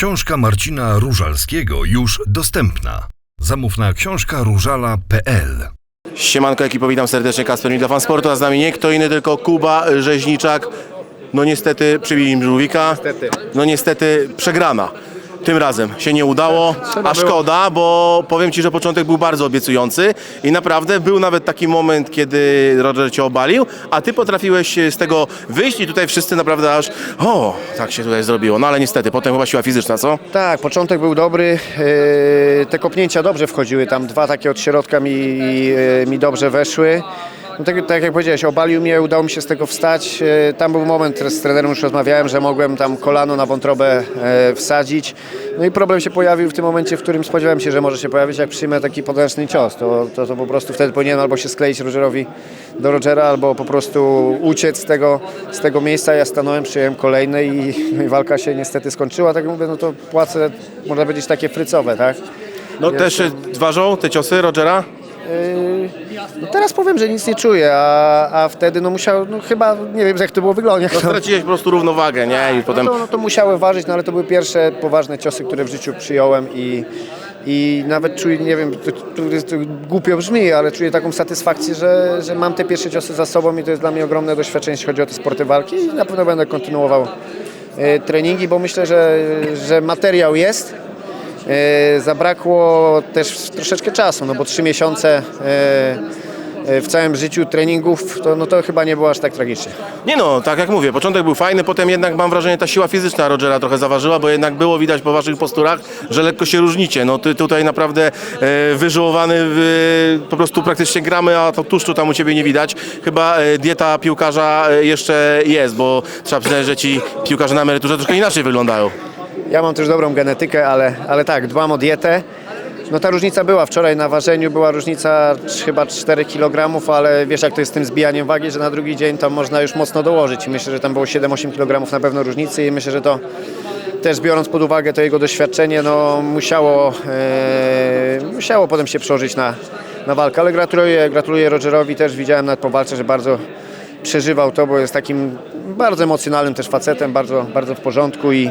Książka Marcina Różalskiego już dostępna. Zamów na książkaróżala.pl Siemanko ekipo, witam serdecznie, Kasper Mida, fan sportu, a z nami nie kto inny, tylko Kuba Rzeźniczak. No niestety przybili im żółwika. No niestety przegrana. Tym razem się nie udało, a szkoda, bo powiem Ci, że początek był bardzo obiecujący i naprawdę był nawet taki moment, kiedy Roger Cię obalił, a Ty potrafiłeś z tego wyjść i tutaj wszyscy naprawdę aż o, tak się tutaj zrobiło. No ale niestety, potem chyba siła fizyczna, co? Tak, początek był dobry. e, Te kopnięcia dobrze wchodziły. Tam dwa takie od środka mi, e, mi dobrze weszły. No tak, tak jak powiedziałeś, obalił mnie, udało mi się z tego wstać. E, Tam był moment, z trenerem już rozmawiałem, że mogłem tam kolano na wątrobę e, wsadzić. No i problem się pojawił w tym momencie, w którym spodziewałem się, że może się pojawić, jak przyjmę taki potężny cios. To, to, to po prostu wtedy powinienem albo się skleić Rogerowi do Rogera, albo po prostu uciec z tego, z tego miejsca. Ja stanąłem, przyjąłem kolejny i, i walka się niestety skończyła. Tak jak mówię, no to płace, można powiedzieć, takie frycowe, tak? No też e, ważą te ciosy Rogera? No teraz powiem, że nic nie czuję, a, a wtedy no musiał, no chyba, nie wiem jak to było wyglądać. No straciłeś po prostu równowagę, nie? I potem... No to, no to musiały ważyć, no ale to były pierwsze poważne ciosy, które w życiu przyjąłem i, i nawet czuję, nie wiem, to, to, to głupio brzmi, ale czuję taką satysfakcję, że, że mam te pierwsze ciosy za sobą i to jest dla mnie ogromne doświadczenie, jeśli chodzi o te sporty walki i na pewno będę kontynuował e, treningi, bo myślę, że, że materiał jest. E, Zabrakło też troszeczkę czasu, no bo trzy miesiące e, e, w całym życiu treningów, to, no to chyba nie było aż tak tragicznie. Nie no, tak jak mówię, początek był fajny, potem jednak mam wrażenie, ta siła fizyczna Rogera trochę zaważyła, bo jednak było widać po waszych posturach, że lekko się różnicie. No ty tutaj naprawdę e, wyżyłowany, e, po prostu praktycznie gramy, a to tłuszczu tam u ciebie nie widać. Chyba e, dieta piłkarza jeszcze jest, bo trzeba przyznać, że ci piłkarze na emeryturze troszkę inaczej wyglądają. Ja mam też dobrą genetykę, ale, ale tak, dbam o dietę. No ta różnica była. Wczoraj na ważeniu była różnica chyba 4 kg, ale wiesz jak to jest z tym zbijaniem wagi, że na drugi dzień tam można już mocno dołożyć. Myślę, że tam było 7-8 kg na pewno różnicy i myślę, że to też biorąc pod uwagę to jego doświadczenie, no musiało, e, musiało potem się przełożyć na, na walkę. Ale gratuluję, gratuluję Rogerowi też. Widziałem nawet po walce, że bardzo przeżywał to, bo jest takim bardzo emocjonalnym też facetem, bardzo, bardzo w porządku i,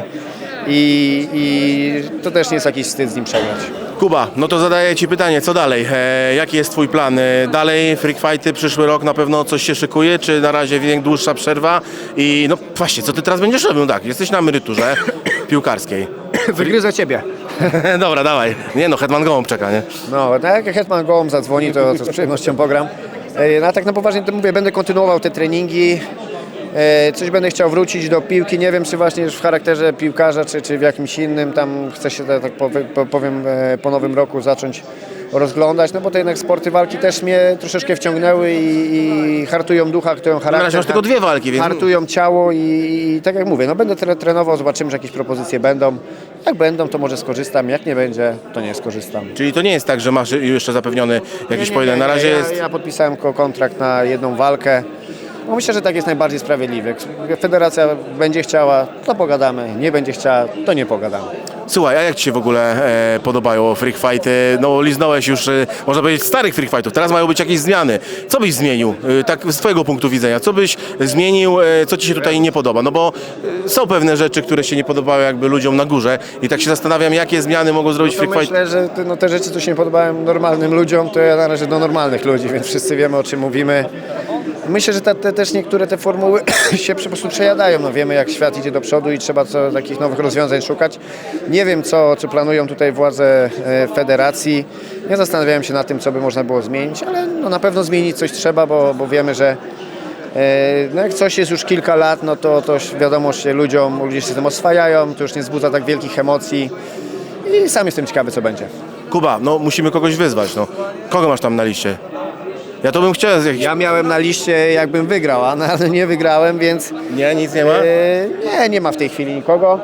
i, i to też nie jest jakiś wstyd z nim przegrać. Kuba, no to zadaję Ci pytanie, co dalej? E, jaki jest Twój plan? E, dalej freak fighty, przyszły rok na pewno coś się szykuje, czy na razie wiek dłuższa przerwa? I no właśnie, co Ty teraz będziesz robił? Tak, jesteś na emeryturze piłkarskiej. Wygryzę ciebie. Dobra, dawaj. Nie no, Hetman Gołąb czeka, nie? No, tak jak Hetman Gołąb zadzwoni, to, to z przyjemnością pogram. E, No a tak na poważnie to mówię, będę kontynuował te treningi. E, Coś będę chciał wrócić do piłki. Nie wiem, czy właśnie już w charakterze piłkarza, czy, czy w jakimś innym. Tam chcę się, tak powie- po- powiem, e, po nowym roku zacząć rozglądać, no bo te jednak sporty walki też mnie troszeczkę wciągnęły i, i hartują ducha, hartują Na charakter. razie masz tylko dwie walki, więc... Hartują ciało i, i tak jak mówię, no będę tre, trenował, zobaczymy, że jakieś propozycje będą. Jak będą, to może skorzystam, jak nie będzie, to nie skorzystam. Czyli to nie jest tak, że masz jeszcze zapewniony jakiś pojedynek. Na razie ja, jest... Ja podpisałem ko- kontrakt na jedną walkę. No myślę, że tak jest najbardziej sprawiedliwy. Federacja będzie chciała, to pogadamy. Nie będzie chciała, to nie pogadamy. Słuchaj, a jak Ci się w ogóle e, podobają freak fighty? No liznąłeś już, e, można powiedzieć, starych freak fightów. Teraz mają być jakieś zmiany. Co byś zmienił, e, tak z Twojego punktu widzenia? Co byś zmienił, e, co Ci się tutaj nie podoba? No bo e, są pewne rzeczy, które się nie podobały jakby ludziom na górze i tak się zastanawiam, jakie zmiany mogą zrobić To freak fight. myślę, że te, no, te rzeczy, co się nie podobają normalnym ludziom, to ja należę do normalnych ludzi, więc wszyscy wiemy, o czym mówimy. Myślę, że te, te, też niektóre te formuły się po prostu przejadają. No, wiemy, jak świat idzie do przodu i trzeba co, takich nowych rozwiązań szukać. Nie wiem, co, co planują tutaj władze e, federacji. Nie zastanawiałem się nad tym, co by można było zmienić, ale no, na pewno zmienić coś trzeba, bo, bo wiemy, że e, no, jak coś jest już kilka lat, no to, to wiadomo, że ludziom, ludzie się tym oswajają, to już nie wzbudza tak wielkich emocji. I sam jestem ciekawy, co będzie. Kuba, no musimy kogoś wyzwać, no. Kogo masz tam na liście? Ja to bym chciał. Ja miałem na liście, jakbym wygrał, a na- nie wygrałem, więc Nie, nic nie ma? e, nie, nie ma w tej chwili nikogo.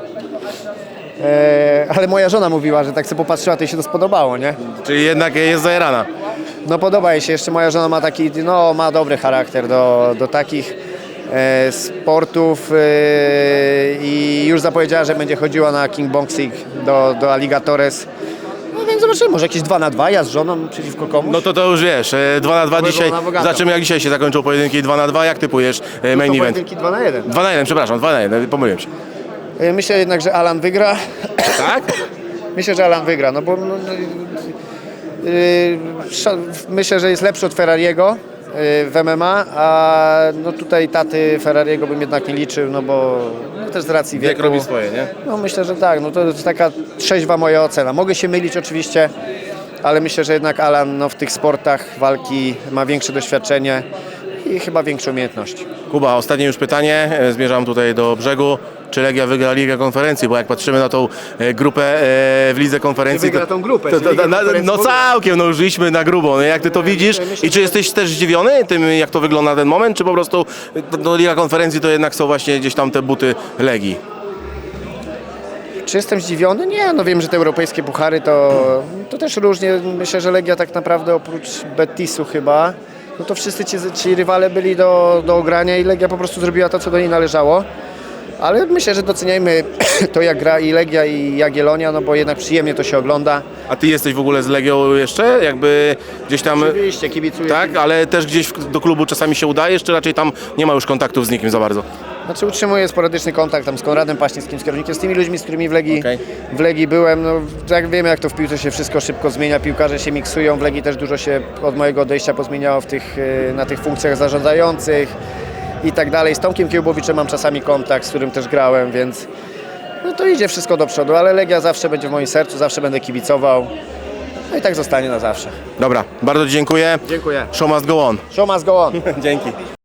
E, ale moja żona mówiła, że tak sobie popatrzyła, to jej się to spodobało, nie? Czyli jednak jest zajerana. No podoba jej się, jeszcze moja żona ma taki, no ma dobry charakter do, do takich e, sportów e, i już zapowiedziała, że będzie chodziła na kickboxing do, do Alligatores. No więc zobaczymy, może jakieś 2 na 2 ja z żoną przeciwko komuś. No to to już wiesz, 2 na 2 Byłem dzisiaj, na bogato. zobaczymy jak dzisiaj się zakończą pojedynki 2 na 2 jak typujesz e, main to event? pojedynki 2 na 1. 2 na 1, przepraszam, 2 na 1, pomyliłem się. Y, Myślę jednak, że Alan wygra. Tak? Myślę, że Alan wygra, no bo no, no, yy, sza- myślę, że jest lepszy od Ferrariego w MMA, a no tutaj taty Ferrariego bym jednak nie liczył, no bo no też z racji Wiek wieku. robi swoje, nie? No myślę, że tak, no to jest taka trzeźwa moja ocena. Mogę się mylić oczywiście, ale myślę, że jednak Alan no, w tych sportach walki ma większe doświadczenie i chyba większe umiejętności. Kuba, ostatnie już pytanie, e, zmierzam tutaj do brzegu. Czy Legia wygra Ligę Konferencji? Bo jak patrzymy na tą e, grupę e, w Lidze Konferencji... Czy wygra tą grupę, To, czy Ligę na, Konferencji no w ogóle? całkiem, no już szliśmy na grubo. No, jak ty to widzisz? I czy jesteś też zdziwiony tym, jak to wygląda na ten moment? Czy po prostu e, no, Liga Konferencji to jednak są właśnie gdzieś tam te buty Legii? Czy jestem zdziwiony? Nie, no wiem, że te europejskie puchary to, to też różnie. Myślę, że Legia tak naprawdę oprócz Betisu chyba, no to wszyscy ci, ci rywale byli do, do ogrania i Legia po prostu zrobiła to, co do niej należało. Ale myślę, że doceniajmy to, jak gra i Legia i Jagiellonia, no bo jednak przyjemnie to się ogląda. A ty jesteś w ogóle z Legią jeszcze? Jakby gdzieś tam... Oczywiście, kibicuję. Tak, ale też gdzieś do klubu czasami się udajesz, czy raczej tam nie ma już kontaktów z nikim za bardzo? Znaczy utrzymuję sporadyczny kontakt tam z Konradem Paśnickim, z kierownikiem, z tymi ludźmi, z którymi w Legii, Okej. w Legii byłem. No, jak wiemy, jak to w piłce się wszystko szybko zmienia, piłkarze się miksują. W Legii też dużo się od mojego odejścia pozmieniało w tych, e, na tych funkcjach zarządzających i tak dalej. Z Tomkiem Kiełbowiczem mam czasami kontakt, z którym też grałem, więc no to idzie wszystko do przodu, ale Legia zawsze będzie w moim sercu, zawsze będę kibicował. No i tak zostanie na zawsze. Dobra, bardzo dziękuję. Dziękuję. Show must go on. Show must go on. Dzięki.